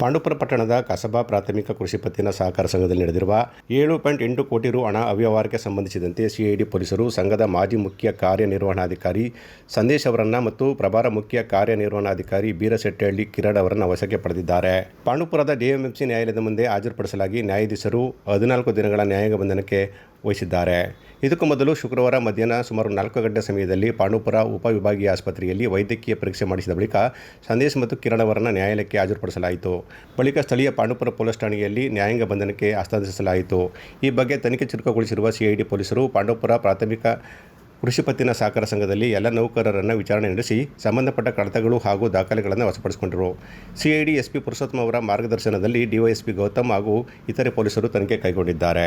ಪಾಂಡುಪುರ ಪಟ್ಟಣದ ಕಸಬಾ ಪ್ರಾಥಮಿಕ ಕೃಷಿ ಪತ್ತಿನ ಸಹಕಾರ ಸಂಘದಲ್ಲಿ ನಡೆದಿರುವ ಏಳು ಪಾಯಿಂಟ್ ಎಂಟು ಕೋಟಿ ರು ಹಣ ಅವ್ಯವಹಾರಕ್ಕೆ ಸಂಬಂಧಿಸಿದಂತೆ ಸಿಐಡಿ ಪೊಲೀಸರು ಸಂಘದ ಮಾಜಿ ಮುಖ್ಯ ಕಾರ್ಯನಿರ್ವಹಣಾಧಿಕಾರಿ ಸಂದೇಶ್ ಅವರನ್ನ ಮತ್ತು ಪ್ರಭಾರ ಮುಖ್ಯ ಕಾರ್ಯನಿರ್ವಹಣಾಧಿಕಾರಿ ಬೀರಶೆಟ್ಟಹಳ್ಳಿ ಕಿರಣ್ ಅವರನ್ನು ವಶಕ್ಕೆ ಪಡೆದಿದ್ದಾರೆ. ಪಾಂಡುಪುರದ ಡಿಎಂಎಂಸಿ ನ್ಯಾಯಾಲಯದ ಮುಂದೆ ಹಾಜರುಪಡಿಸಲಾಗಿ ನ್ಯಾಯಾಧೀಶರು ಹದಿನಾಲ್ಕು ದಿನಗಳ ನ್ಯಾಯಾಂಗ ಬಂಧನಕ್ಕೆ ವಹಿಸಿದ್ದಾರೆ. ಇದಕ್ಕೂ ಮೊದಲು ಶುಕ್ರವಾರ ಮಧ್ಯಾಹ್ನ ಸುಮಾರು ನಾಲ್ಕು ಗಂಟೆ ಸಮಯದಲ್ಲಿ ಪಾಂಡುಪುರ ಉಪವಿಭಾಗೀಯ ಆಸ್ಪತ್ರೆಯಲ್ಲಿ ವೈದ್ಯಕೀಯ ಪರೀಕ್ಷೆ ಮಾಡಿಸಿದ ಬಳಿಕ ಸಂದೇಶ್ ಮತ್ತು ಕಿರಣ್ ಅವರನ್ನು ನ್ಯಾಯಾಲಯಕ್ಕೆ ಹಾಜರುಪಡಿಸಲಾಯಿತು. ಬಳಿಕ ಸ್ಥಳೀಯ ಪಾಂಡುಪುರ ಪೊಲೀಸ್ ಠಾಣೆಯಲ್ಲಿ ನ್ಯಾಯಾಂಗ ಬಂಧನಕ್ಕೆ ಹಸ್ತಾಂತರಿಸಲಾಯಿತು ಈ ಬಗ್ಗೆ ತನಿಖೆ ಚುರುಕುಗೊಳಿಸಿರುವ ಸಿಐಡಿ ಪೊಲೀಸರು ಪಾಂಡುಪುರ ಪ್ರಾಥಮಿಕ ಕೃಷಿ ಪತ್ತಿನ ಸಹಕಾರ ಸಂಘದಲ್ಲಿ ಎಲ್ಲ ನೌಕರರನ್ನು ವಿಚಾರಣೆ ನಡೆಸಿ ಸಂಬಂಧಪಟ್ಟ ಕಡತಗಳು ಹಾಗೂ ದಾಖಲೆಗಳನ್ನು ವಶಪಡಿಸಿಕೊಂಡರು. ಸಿಐಡಿ ಎಸ್ಪಿ ಪುರುಷೋತ್ತಮ ಅವರ ಮಾರ್ಗದರ್ಶನದಲ್ಲಿ ಡಿವೈಎಸ್ಪಿ ಗೌತಮ್ ಹಾಗೂ ಇತರೆ ಪೊಲೀಸರು ತನಿಖೆ ಕೈಗೊಂಡಿದ್ದಾರೆ.